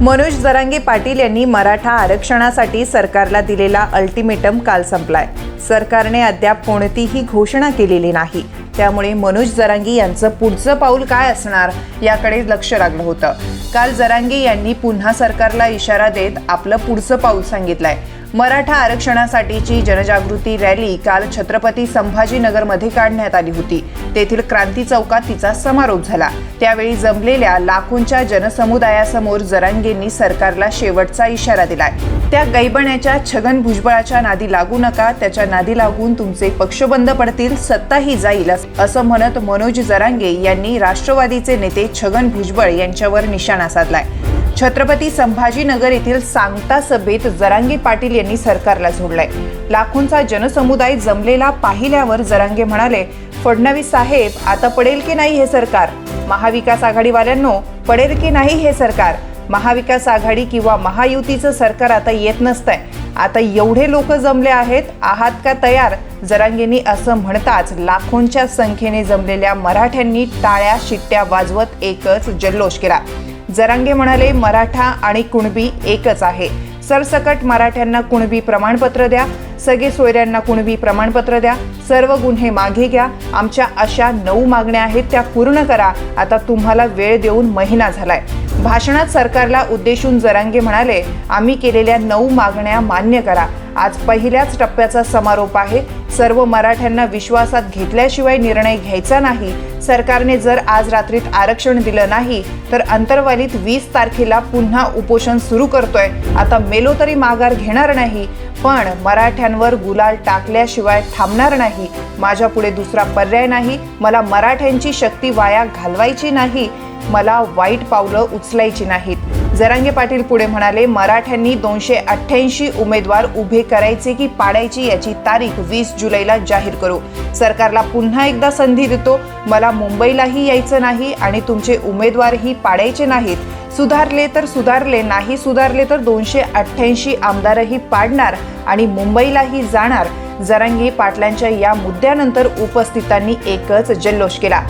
मनोज जरांगे पाटील यांनी मराठा आरक्षणासाठी सरकारला दिलेला अल्टिमेटम काल संपलाय. सरकारने अद्याप कोणतीही घोषणा केलेली नाही. त्यामुळे मनोज जरांगी यांचं पुढचं पाऊल काय असणार याकडे लक्ष लागलं होतं. काल जरांगे यांनी पुन्हा सरकारला इशारा देत आपलं पुढचं पाऊल सांगितलंय. मराठा आरक्षणासाठीची जनजागृती रॅली काल छत्रपती संभाजीनगरमध्ये काढण्यात आली होती. तेथील क्रांती चौकात तिचा समारोप झाला. त्यावेळी जमलेल्या लाखोंच्या जनसमुदायासमोर जरांगेंनी सरकारला शेवटचा इशारा दिलाय. त्या गैबण्याच्या छगन भुजबळाच्या नादी लागू नका त्याच्या नादी लागून तुमचे पक्ष बंद पडतील सत्ताही जाईल असं म्हणत मनोज जरांगे यांनी राष्ट्रवादीचे नेते छगन भुजबळ यांच्यावर निशाणा साधलाय. छत्रपती संभाजीनगर येथील सांगता सभेत जरांगे पाटील यांनी सरकारला झोडलाय लाखोंचा जनसमुदाय जमलेला पाहिल्यावर जरांगे म्हणाले फडणवीस साहेब आता पडेल की नाही हे सरकार? महाविकास आघाडीवाल्यांनो पडेल की नाही हे सरकार? महाविकास आघाडी किंवा महायुतीचं सरकार आता येत नसतंय. आता एवढे लोक जमले आहेत आहात का तयार? जरांगेंनी असं म्हणताच लाखोंच्या संख्येने जमलेल्या मराठ्यांनी टाळ्या शिट्ट्या वाजवत एकच जल्लोष केला. जरांगे म्हणाले मराठा आणि कुणबी एकच आहे. सरसकट मराठ्यांना कुणबी प्रमाणपत्र द्या सगळे सोयऱ्यांना कुणबी प्रमाणपत्र द्या सर्व गुन्हे मागे घ्या आमच्या अशा नऊ मागण्या आहेत त्या पूर्ण करा. आता तुम्हाला वेळ देऊन महिना झालाय. भाषणात सरकारला उद्देशून जरांगे म्हणाले आम्ही केलेल्या नऊ मागण्या मान्य करा. आज पहिल्याच टप्प्याचा समारोप आहे सर्व मराठ्यांना विश्वासात घेतल्याशिवाय निर्णय घ्यायचा नाही. सरकारने जर आज रात्रीत आरक्षण दिलं नाही तर अंतर्वालीत वीस तारखेला पुन्हा उपोषण सुरू करतोय. आता मेलो तरी माघार घेणार नाही पण मराठ्यांवर गुलाल टाकल्याशिवाय थांबणार नाही. माझ्यापुढे दुसरा पर्याय नाही मला मराठ्यांची शक्ती वाया घालवायची नाही. मला वाईट पावलं उचलायची नाहीत. जरांगे पाटील पुढे म्हणाले मराठ्यांनी दोनशे अठ्ठ्याऐंशी उमेदवार उभे करायचे की पाडायची याची तारीख वीस जुलैला जाहीर करू. सरकारला पुन्हा एकदा संधी देतो मला मुंबईलाही यायचं नाही आणि तुमचे उमेदवारही पाडायचे नाहीत. सुधारले तर सुधारले नाही सुधारले तर दोनशे अठ्ठ्याऐंशी आमदारही पाडणार आणि मुंबईलाही जाणार. जरांगे पाटलांच्या या मुद्द्यानंतर उपस्थितांनी एकच जल्लोष केला.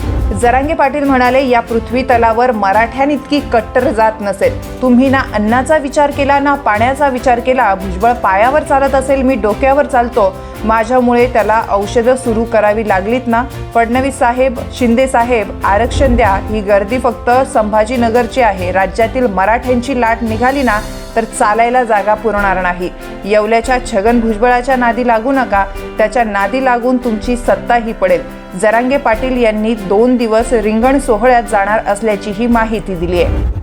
जरांगे पाटील म्हणाले या पृथ्वी तलावर मराठ्यांइतकी कट्टर जात नसेल. तुम्ही ना अन्नाचा विचार केला ना पाण्याचा विचार केला. भुजबळ पायावर चालत असेल मी डोक्यावर चालतो. माझ्यामुळे त्याला औषधं सुरू करावी लागलीत ना? फडणवीस साहेब शिंदे साहेब आरक्षण द्या. ही गर्दी फक्त संभाजीनगरची आहे. राज्यातील मराठ्यांची लाट निघाली ना तर चालायला जागा पुरणार नाही. येवल्याच्या छगन भुजबळाच्या नादी लागू नका. त्याच्या नादी लागून तुमची सत्ताही पडेल. जरांगे पाटील यांनी दोन दिवस रिंगण सोहळ्यात जाणार असल्याचीही माहिती दिली आहे